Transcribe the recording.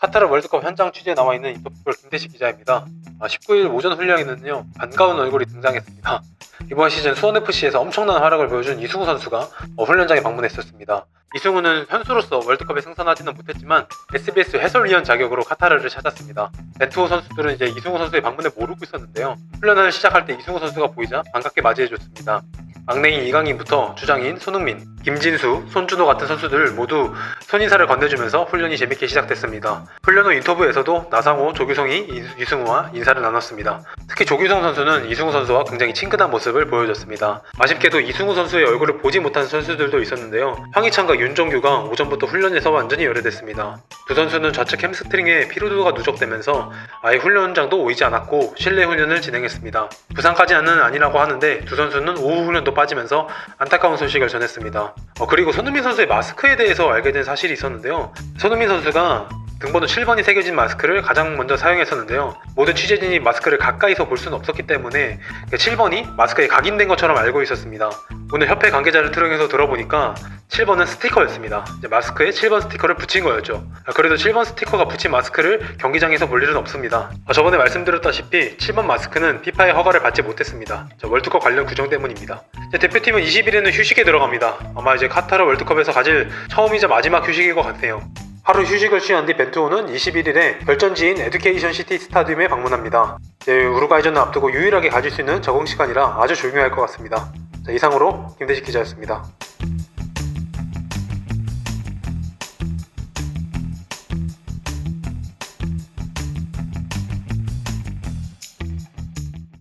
카타르 월드컵 현장 취재에 나와 있는 인터풋볼 김대식 기자입니다. 아, 19일 오전 훈련에는요 반가운 얼굴이 등장했습니다. 이번 시즌 수원FC에서 엄청난 활약을 보여준 이승우 선수가 어, 훈련장에 방문했었습니다. 이승우는 선수로서 월드컵에 승선하지는 못했지만 SBS 해설위원 자격으로 카타르를 찾았습니다. 벤투호 선수들은 이제 이승우 선수의 방문을 모르고 있었는데요. 훈련을 시작할 때 이승우 선수가 보이자 반갑게 맞이해줬습니다. 막내인 이강인부터 주장인 손흥민, 김진수, 손준호 같은 선수들 모두 손인사를 건네주면서 훈련이 재밌게 시작됐습니다. 훈련 후 인터뷰에서도 나상호, 조규성이 이- 이승우와 인사를 나눴습니다. 특히 조규성 선수는 이승우 선수와 굉장히 친근한 모습을 보여줬습니다. 아쉽게도 이승우 선수의 얼굴을 보지 못한 선수들도 있었는데요. 황희찬과 윤정규가 오전부터 훈련에서 완전히 열애됐습니다. 두 선수는 좌측 햄스트링에 피로도가 누적되면서 아예 훈련장도 오이지 않았고 실내 훈련을 진행했습니다. 부상까지는 아니라고 하는데 두 선수는 오후 훈련도 빠지면서 안타까운 소식을 전했습니다. 어, 그리고 손흥민 선수의 마스크에 대해서 알게 된 사실이 있었는데요. 손흥민 선수가 등번호 7번이 새겨진 마스크를 가장 먼저 사용했었는데요. 모든 취재진이 마스크를 가까이서 볼 수는 없었기 때문에 7번이 마스크에 각인된 것처럼 알고 있었습니다. 오늘 협회 관계자를 트럭에서 들어보니까 7번은 스티커였습니다. 마스크에 7번 스티커를 붙인 거였죠. 아, 그래도 7번 스티커가 붙인 마스크를 경기장에서 볼 일은 없습니다. 아, 저번에 말씀드렸다시피 7번 마스크는 피파의 허가를 받지 못했습니다. 저 월드컵 관련 규정 때문입니다. 대표팀은 20일에는 휴식에 들어갑니다. 아마 이제 카타르 월드컵에서 가질 처음이자 마지막 휴식일 것 같네요. 하루 휴식을 취한 뒤 벤투호는 21일에 결전지인 에듀케이션 시티 스타디움에 방문합니다. 이제 우루과이전을 앞두고 유일하게 가질 수 있는 적응 시간이라 아주 중요할 것 같습니다. 자, 이상으로 김대식 기자였습니다.